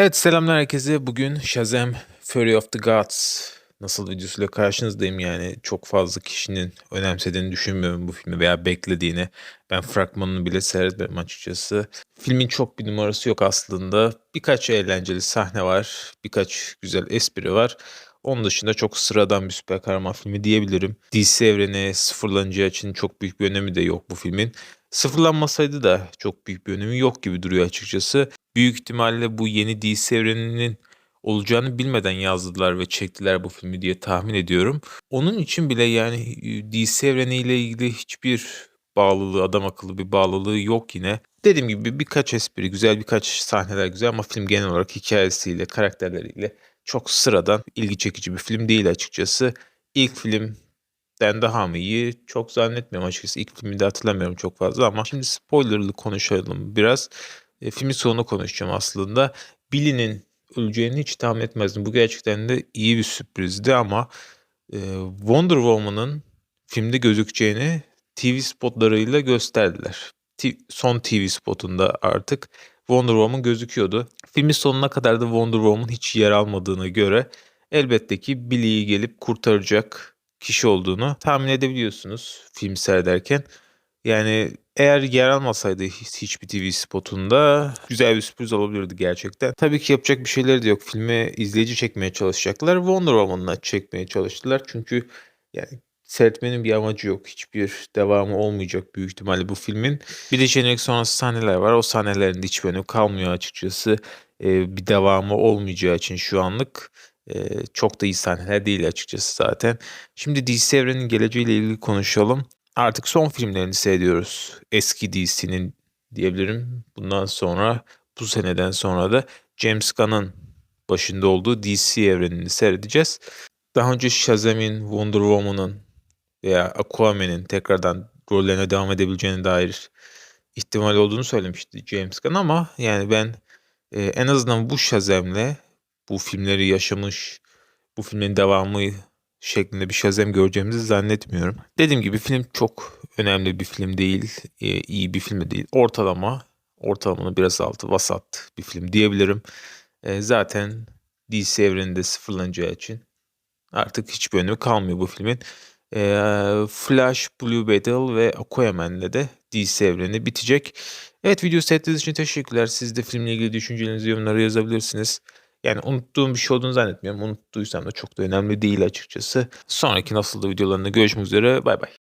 Evet selamlar herkese. Bugün Shazam Fury of the Gods nasıl videosuyla karşınızdayım yani çok fazla kişinin önemsediğini düşünmüyorum bu filmi veya beklediğini. Ben fragmanını bile seyretmedim açıkçası. Filmin çok bir numarası yok aslında. Birkaç eğlenceli sahne var. Birkaç güzel espri var. Onun dışında çok sıradan bir süper kahraman filmi diyebilirim. DC evreni sıfırlanacağı için çok büyük bir önemi de yok bu filmin. Sıfırlanmasaydı da çok büyük bir önemi yok gibi duruyor açıkçası. Büyük ihtimalle bu yeni DC evreninin olacağını bilmeden yazdılar ve çektiler bu filmi diye tahmin ediyorum. Onun için bile yani DC evreniyle ilgili hiçbir bağlılığı, adam akıllı bir bağlılığı yok yine. Dediğim gibi birkaç espri güzel, birkaç sahneler güzel ama film genel olarak hikayesiyle, karakterleriyle çok sıradan, ilgi çekici bir film değil açıkçası. İlk filmden daha mı iyi? Çok zannetmiyorum açıkçası. İlk filmi de hatırlamıyorum çok fazla ama şimdi spoilerlı konuşalım biraz. E, filmin sonunu konuşacağım aslında. Billy'nin öleceğini hiç tahmin etmezdim. Bu gerçekten de iyi bir sürprizdi ama e, Wonder Woman'ın filmde gözükeceğini TV spotlarıyla gösterdiler. T- son TV spotunda artık Wonder Woman gözüküyordu. Filmin sonuna kadar da Wonder Woman hiç yer almadığına göre elbette ki Billy'yi gelip kurtaracak kişi olduğunu tahmin edebiliyorsunuz film seyrederken. Yani eğer yer almasaydı hiç- hiçbir TV spotunda güzel bir sürpriz olabilirdi gerçekten. Tabii ki yapacak bir şeyleri de yok. Filme izleyici çekmeye çalışacaklar. Wonder Woman'la çekmeye çalıştılar. Çünkü yani seyretmenin bir amacı yok. Hiçbir devamı olmayacak büyük ihtimalle bu filmin. Bir de jenerik sonrası sahneler var. O sahnelerin de hiçbir önemi kalmıyor açıkçası. Ee, bir devamı olmayacağı için şu anlık e, çok da iyi sahneler değil açıkçası zaten. Şimdi DC evrenin geleceğiyle ilgili konuşalım. Artık son filmlerini seyrediyoruz. Eski DC'nin diyebilirim. Bundan sonra bu seneden sonra da James Gunn'ın başında olduğu DC evrenini seyredeceğiz. Daha önce Shazam'in, Wonder Woman'ın veya Aquaman'in tekrardan rollerine devam edebileceğine dair ihtimal olduğunu söylemişti James Gunn ama yani ben e, en azından bu Shazam'le bu filmleri yaşamış, bu filmin devamı şeklinde bir Shazam göreceğimizi zannetmiyorum. Dediğim gibi film çok önemli bir film değil, e, iyi bir film de değil. Ortalama, ortalamanın biraz altı, vasat bir film diyebilirim. E, zaten DC evreninde sıfırlanacağı için artık hiçbir önemi kalmıyor bu filmin. E, Flash, Blue Beetle ve Aquaman'le de DC evreni bitecek. Evet video seyrettiğiniz için teşekkürler. Siz de filmle ilgili düşüncelerinizi yorumlara yazabilirsiniz. Yani unuttuğum bir şey olduğunu zannetmiyorum. Unuttuysam da çok da önemli değil açıkçası. Sonraki nasıl da videolarında görüşmek üzere. Bay bay.